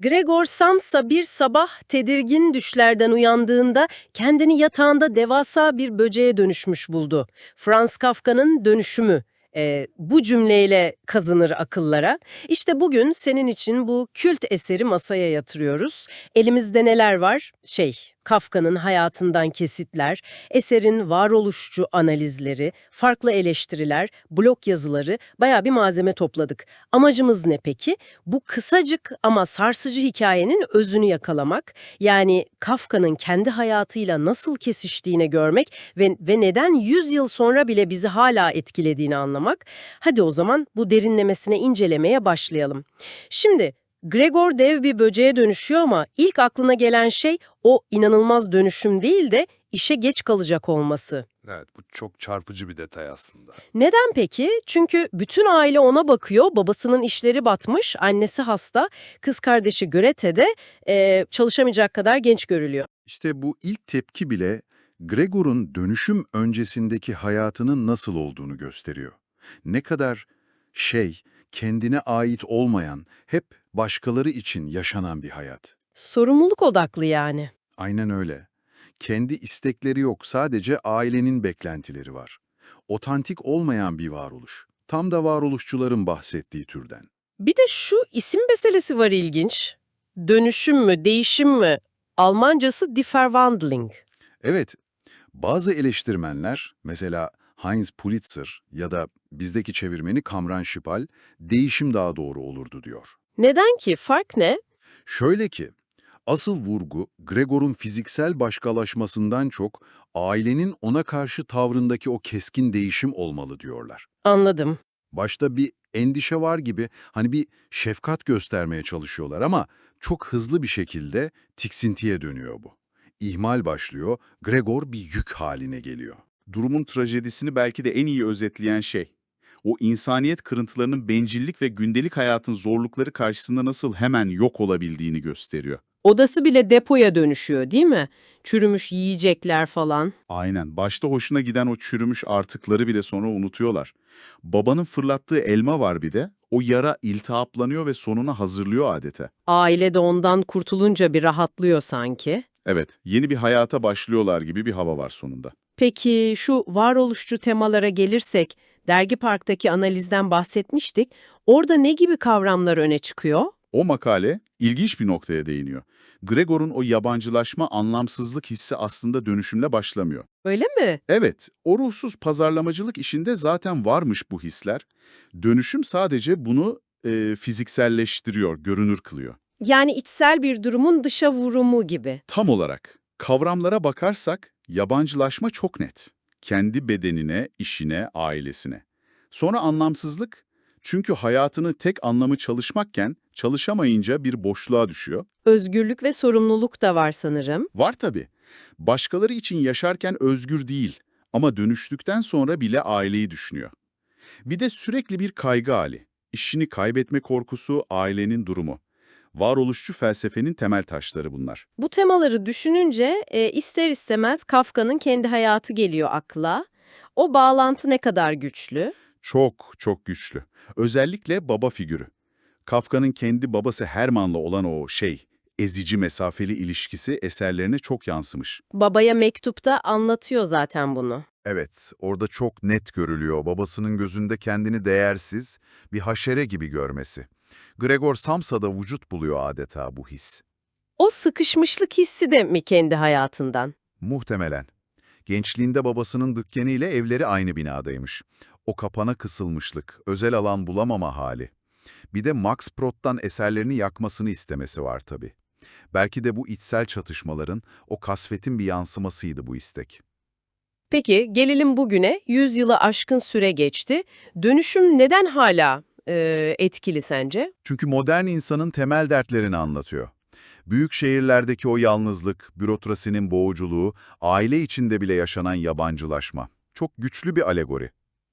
Gregor Samsa bir sabah tedirgin düşlerden uyandığında kendini yatağında devasa bir böceğe dönüşmüş buldu. Franz Kafka'nın dönüşümü. Ee, bu cümleyle kazınır akıllara. İşte bugün senin için bu kült eseri masaya yatırıyoruz. Elimizde neler var? Şey, Kafka'nın hayatından kesitler, eserin varoluşçu analizleri, farklı eleştiriler, blog yazıları, bayağı bir malzeme topladık. Amacımız ne peki? Bu kısacık ama sarsıcı hikayenin özünü yakalamak, yani Kafka'nın kendi hayatıyla nasıl kesiştiğini görmek ve, ve neden 100 yıl sonra bile bizi hala etkilediğini anlamak. Hadi o zaman bu derinlemesine incelemeye başlayalım. Şimdi Gregor dev bir böceğe dönüşüyor ama ilk aklına gelen şey o inanılmaz dönüşüm değil de işe geç kalacak olması. Evet, bu çok çarpıcı bir detay aslında. Neden peki? Çünkü bütün aile ona bakıyor, babasının işleri batmış, annesi hasta, kız kardeşi Grete de e, çalışamayacak kadar genç görülüyor. İşte bu ilk tepki bile Gregor'un dönüşüm öncesindeki hayatının nasıl olduğunu gösteriyor. Ne kadar şey, kendine ait olmayan, hep başkaları için yaşanan bir hayat. Sorumluluk odaklı yani. Aynen öyle. Kendi istekleri yok, sadece ailenin beklentileri var. Otantik olmayan bir varoluş. Tam da varoluşçuların bahsettiği türden. Bir de şu isim meselesi var ilginç. Dönüşüm mü, değişim mi? Almancası Die Verwandlung. Evet, bazı eleştirmenler, mesela Heinz Pulitzer ya da bizdeki çevirmeni Kamran Şipal, değişim daha doğru olurdu diyor. Neden ki? Fark ne? Şöyle ki, asıl vurgu Gregor'un fiziksel başkalaşmasından çok ailenin ona karşı tavrındaki o keskin değişim olmalı diyorlar. Anladım. Başta bir endişe var gibi hani bir şefkat göstermeye çalışıyorlar ama çok hızlı bir şekilde tiksintiye dönüyor bu. İhmal başlıyor, Gregor bir yük haline geliyor. Durumun trajedisini belki de en iyi özetleyen şey. O insaniyet kırıntılarının bencillik ve gündelik hayatın zorlukları karşısında nasıl hemen yok olabildiğini gösteriyor. Odası bile depoya dönüşüyor değil mi? Çürümüş yiyecekler falan. Aynen. Başta hoşuna giden o çürümüş artıkları bile sonra unutuyorlar. Babanın fırlattığı elma var bir de. O yara iltihaplanıyor ve sonuna hazırlıyor adeta. Aile de ondan kurtulunca bir rahatlıyor sanki. Evet, yeni bir hayata başlıyorlar gibi bir hava var sonunda. Peki şu varoluşçu temalara gelirsek, Dergi Park'taki analizden bahsetmiştik. Orada ne gibi kavramlar öne çıkıyor? O makale ilginç bir noktaya değiniyor. Gregor'un o yabancılaşma, anlamsızlık hissi aslında dönüşümle başlamıyor. Öyle mi? Evet, o ruhsuz pazarlamacılık işinde zaten varmış bu hisler. Dönüşüm sadece bunu e, fizikselleştiriyor, görünür kılıyor. Yani içsel bir durumun dışa vurumu gibi. Tam olarak kavramlara bakarsak yabancılaşma çok net. Kendi bedenine, işine, ailesine. Sonra anlamsızlık. Çünkü hayatını tek anlamı çalışmakken çalışamayınca bir boşluğa düşüyor. Özgürlük ve sorumluluk da var sanırım. Var tabii. Başkaları için yaşarken özgür değil ama dönüştükten sonra bile aileyi düşünüyor. Bir de sürekli bir kaygı hali. İşini kaybetme korkusu, ailenin durumu. Varoluşçu felsefenin temel taşları bunlar. Bu temaları düşününce e, ister istemez Kafka'nın kendi hayatı geliyor akla. O bağlantı ne kadar güçlü? Çok çok güçlü. Özellikle baba figürü. Kafka'nın kendi babası Hermann'la olan o şey, ezici mesafeli ilişkisi eserlerine çok yansımış. Babaya mektupta anlatıyor zaten bunu. Evet, orada çok net görülüyor babasının gözünde kendini değersiz, bir haşere gibi görmesi. Gregor Samsa'da vücut buluyor adeta bu his. O sıkışmışlık hissi de mi kendi hayatından? Muhtemelen. Gençliğinde babasının dükkanı ile evleri aynı binadaymış. O kapana kısılmışlık, özel alan bulamama hali. Bir de Max Prott'tan eserlerini yakmasını istemesi var tabii. Belki de bu içsel çatışmaların, o kasvetin bir yansımasıydı bu istek. Peki gelelim bugüne. 100 yılı aşkın süre geçti. Dönüşüm neden hala e, etkili sence? Çünkü modern insanın temel dertlerini anlatıyor. Büyük şehirlerdeki o yalnızlık, bürokrasinin boğuculuğu, aile içinde bile yaşanan yabancılaşma. Çok güçlü bir alegori.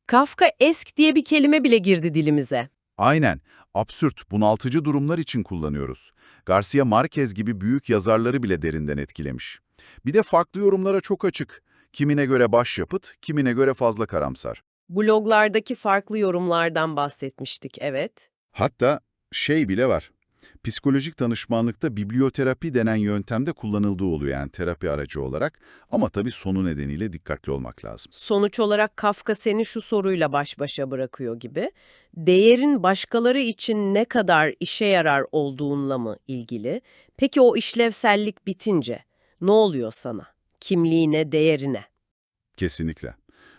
Kafka esk diye bir kelime bile girdi dilimize. Aynen, absürt, bunaltıcı durumlar için kullanıyoruz. Garcia Marquez gibi büyük yazarları bile derinden etkilemiş. Bir de farklı yorumlara çok açık. Kimine göre başyapıt, kimine göre fazla karamsar. Bloglardaki farklı yorumlardan bahsetmiştik, evet. Hatta şey bile var. Psikolojik danışmanlıkta biblioterapi denen yöntemde kullanıldığı oluyor yani terapi aracı olarak. Ama tabii sonu nedeniyle dikkatli olmak lazım. Sonuç olarak Kafka seni şu soruyla baş başa bırakıyor gibi. Değerin başkaları için ne kadar işe yarar olduğunla mı ilgili? Peki o işlevsellik bitince ne oluyor sana? Kimliğine, değerine? Kesinlikle.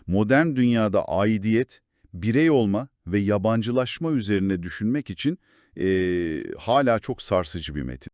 Modern dünyada aidiyet, birey olma ve yabancılaşma üzerine düşünmek için eee, hala çok sarsıcı bir metin.